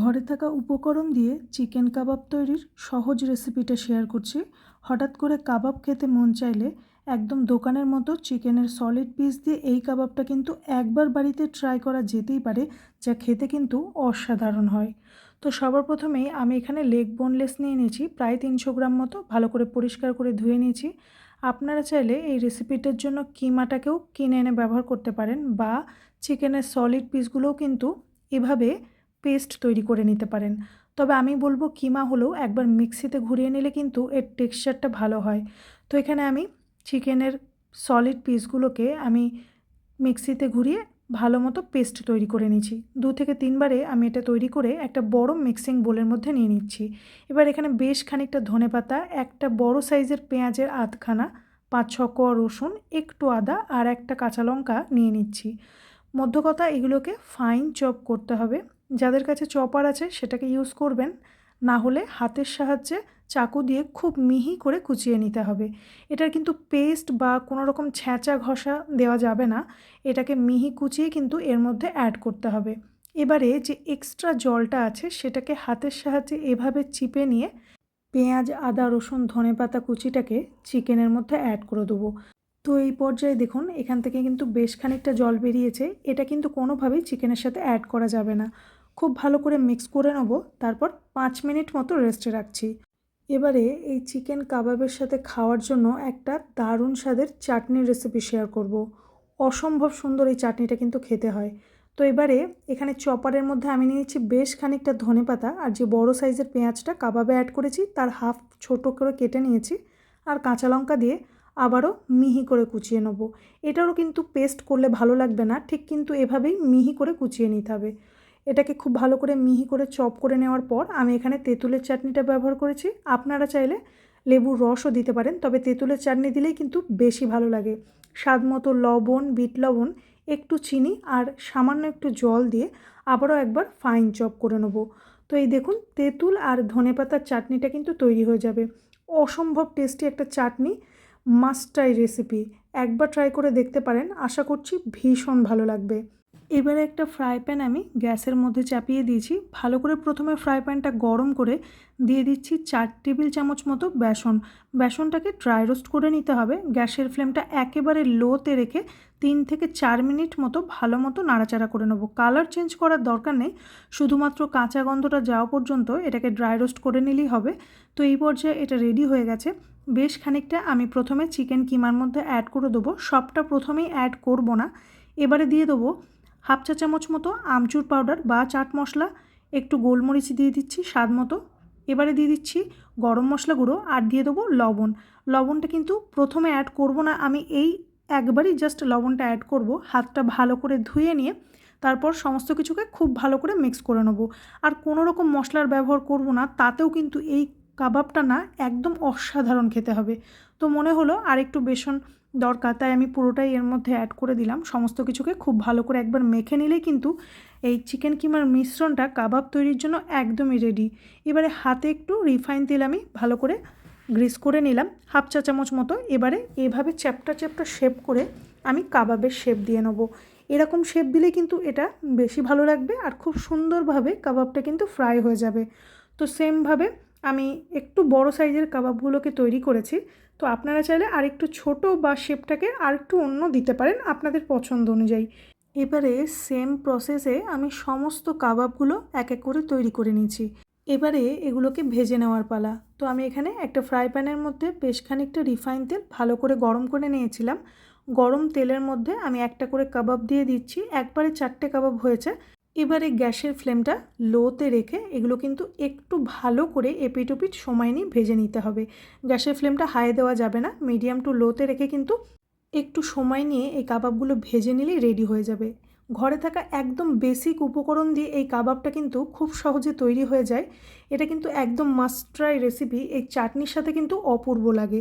ঘরে থাকা উপকরণ দিয়ে চিকেন কাবাব তৈরির সহজ রেসিপিটা শেয়ার করছি। হঠাৎ করে কাবাব খেতে মন চাইলে একদম দোকানের মতো চিকেনের সলিড পিস দিয়ে এই কাবাবটা কিন্তু একবার বাড়িতে ট্রাই করা যেতেই পারে, যা খেতে কিন্তু অসাধারণ হয়। তো সবার প্রথমেই আমি এখানে লেগ বোনলেস নিয়ে নিয়েছি, প্রায় তিনশো গ্রাম মতো, ভালো করে পরিষ্কার করে ধুয়ে নিয়েছি। আপনারা চাইলে এই রেসিপিটার জন্য কিমাটাকেও কিনে এনে ব্যবহার করতে পারেন, বা চিকেনের সলিড পিসগুলোও কিন্তু এভাবে পেস্ট তৈরি করে নিতে পারেন। তবে আমি বলব কিমা হলেও একবার মিক্সিতে ঘুরিয়ে নিলে কিন্তু এর টেক্সচারটা ভালো হয়। তো এখানে আমি চিকেনের সলিড পিসগুলোকে আমি মিক্সিতে ঘুরিয়ে ভালো মতো পেস্ট তৈরি করে নিচ্ছি দু থেকে তিনবারে আমি এটা তৈরি করে একটা বড় মিক্সিং বোলের মধ্যে নিয়ে নিচ্ছি। এবার এখানে বেশ খানিকটা ধনে পাতা, একটা বড় সাইজের পেঁয়াজের আধখানা, পাঁচ ছ কোয়া রসুন, একটু আদা আর একটা কাঁচা লঙ্কা নিয়ে নিচ্ছি। মধ্য কথা এগুলোকে ফাইন চপ করতে হবে। যাদের কাছে চপার আছে সেটাকে ইউজ করবেন। না হলে হাতের সাহায্যে চাকু দিয়ে খুব মিহি করে কুচিয়ে নিতে হবে। এটার কিন্তু পেস্ট বা কোনো রকম ছ্যাঁচা ঘষা দেওয়া যাবে না। এটাকে মিহি কুচিয়ে কিন্তু এর মধ্যে অ্যাড করতে হবে। এবারে যে এক্সট্রা জলটা আছে সেটাকে হাতের সাহায্যে এভাবে চিপে নিয়ে পেঁয়াজ, আদা, রসুন ধনে পাতা কুচিটাকে চিকেনের মধ্যে অ্যাড করে দেবো। তো এই পর্যায়ে দেখুন, এখান থেকে কিন্তু বেশ খানিকটা জল বেরিয়েছে। এটা কিন্তু কোনোভাবেই চিকেনের সাথে অ্যাড করা যাবে না। খুব ভালো করে মিক্স করে নেব, তারপর পাঁচ মিনিট মতো রেস্টে রাখছি। এবারে এই চিকেন কাবাবের সাথে খাওয়ার জন্য একটা দারুণ স্বাদের চাটনির রেসিপি শেয়ার করব। অসম্ভব সুন্দর এই চাটনিটা কিন্তু খেতে হয়। তো এবারে এখানে চপারের মধ্যে আমি নিয়েছি বেশ খানিকটা ধনে পাতা, আর যে বড় সাইজের পেঁয়াজটা কাবাবে অ্যাড করেছি, তার হাফ ছোট করে কেটে নিয়েছি, আর কাঁচা লঙ্কা দিয়ে আবারও মিহি করে কুচিয়ে নেব। এটারও কিন্তু পেস্ট করলে ভালো লাগবে না, ঠিক কিন্তু এভাবেই মিহি করে কুচিয়ে নিতে হবে। এটাকে খুব ভালো করে মিহি করে চপ করে নেওয়ার পর আমি এখানে তেঁতুলের চাটনিটা ব্যবহার করেছি। আপনারা চাইলে লেবুর রসও দিতে পারেন, তবে তেঁতুলের চাটনি দিলেই কিন্তু বেশি ভালো লাগে। স্বাদ মতো লবণ, বিট লবণ, একটু চিনি আর সামান্য একটু জল দিয়ে আবারও একবার ফাইন চপ করে নেব। তো এই দেখুন, তেঁতুল আর ধনে পাতার চাটনিটা কিন্তু তৈরি হয়ে যাবে। অসম্ভব টেস্টি একটা চাটনি মাস্ট ট্রাই রেসিপি। একবার ট্রাই করে দেখতে পারেন, আশা করছি ভীষণ ভালো লাগবে। এবারে একটা ফ্রাই প্যান আমি গ্যাসের মধ্যে চাপিয়ে দিয়েছি। ভালো করে প্রথমে ফ্রাই প্যানটা গরম করে দিয়ে দিচ্ছি চার টেবিল চামচ মতো বেসন। বেসনটাকে ড্রাই রোস্ট করে নিতে হবে। গ্যাসের ফ্লেমটা একেবারে লোতে রেখে তিন থেকে চার মিনিট মতো ভালো মতো নাড়াচাড়া করে নেব। কালার চেঞ্জ করার দরকার নেই। শুধুমাত্র কাঁচা গন্ধটা যাওয়া পর্যন্ত এটাকে ড্রাই রোস্ট করে নিলেই হবে। তো এই পর্যায়ে এটা রেডি হয়ে গেছে। বেশ খানিকটা আমি প্রথমে চিকেন কিমার মধ্যে অ্যাড করে দেবো। সবটা প্রথমেই অ্যাড করব না। এবারে দিয়ে দেবো হাফ চা চামচ মতো আমচুর পাউডার বা চাট মশলা, একটু গোলমরিচ দিয়ে দিচ্ছি স্বাদ মতো। এবারে দিয়ে দিচ্ছি গরম মশলা গুঁড়ো আর দিয়ে দেবো লবণ। লবণটা কিন্তু প্রথমে অ্যাড করব না, আমি এই একবারই জাস্ট লবণটা অ্যাড করব, হাতটা ভালো করে ধুয়ে নিয়ে তারপর সমস্ত কিছুকে খুব ভালো করে মিক্স করে নেব। আর কোনো রকম মশলার ব্যবহার করব না, তাতেও কিন্তু এই কাবাবটা না একদম অসাধারণ খেতে হবে। তো মনে হলো আর একটু বেসন দরকার, তাই আমি পুরোটাই এর মধ্যে অ্যাড করে দিলাম। সমস্ত কিছুকে খুব ভালো করে একবার মেখে নিলে কিন্তু এই চিকেন কিমার মিশ্রণটা কাবাব তৈরির জন্য একদমই রেডি এবারে হাতে একটু রিফাইন তেল আমি ভালো করে গ্রিস করে নিলাম। হাফ চা চামচ মতো এবারে এভাবে চ্যাপটা চ্যাপটা শেপ করে আমি কাবাবের শেপ দিয়ে নেব। এরকম শেপ দিলে কিন্তু এটা বেশি ভালো লাগবে আর খুব সুন্দরভাবে কাবাবটা কিন্তু ফ্রাই হয়ে যাবে। তো সেমভাবে আমি একটু বড় সাইজের কাবাবগুলোকে তৈরি করেছি। তো আপনারা চাইলে আরেকটু ছোটো বা শেপটাকে আরেকটু অন্য দিতে পারেন আপনাদের পছন্দ অনুযায়ী। এবারে সেম প্রসেসে আমি সমস্ত কাবাবগুলো এক এক করে তৈরি করে নিয়েছি। এবারে এগুলোকে ভেজে নেওয়ার পালা। তো আমি এখানে একটা ফ্রাই প্যানের মধ্যে বেশ খানিকটা রিফাইন তেল ভালো করে গরম করে নিয়েছিলাম। গরম তেলের মধ্যে আমি একটা করে কাবাব দিয়ে দিচ্ছি। একবারে চারটে কাবাব হয়েছে। এবারে গ্যাসের ফ্লেমটা লোতে রেখে এগুলো কিন্তু একটু ভালো করে এপিটোপিট সময় নিয়ে ভেজে নিতে হবে। গ্যাসের ফ্লেমটা হাই দেওয়া যাবে না, মিডিয়াম টু লোতে রেখে কিন্তু একটু সময় নিয়ে এই কাবাবগুলো ভেজে নিলেই রেডি হয়ে যাবে। ঘরে থাকা একদম বেসিক উপকরণ দিয়ে এই কাবাবটা কিন্তু খুব সহজে তৈরি হয়ে যায়। এটা কিন্তু একদম মাস্ট্রাই রেসিপি এই চাটনির সাথে কিন্তু অপূর্ব লাগে।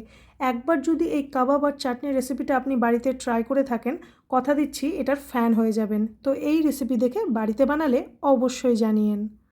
একবার যদি এই কাবাব আর চাটনির রেসিপিটা আপনি বাড়িতে ট্রাই করে থাকেন, কথা দিচ্ছি এটার ফ্যান হয়ে যাবেন। তো এই রেসিপি দেখে বাড়িতে বানালে অবশ্যই জানিয়েন।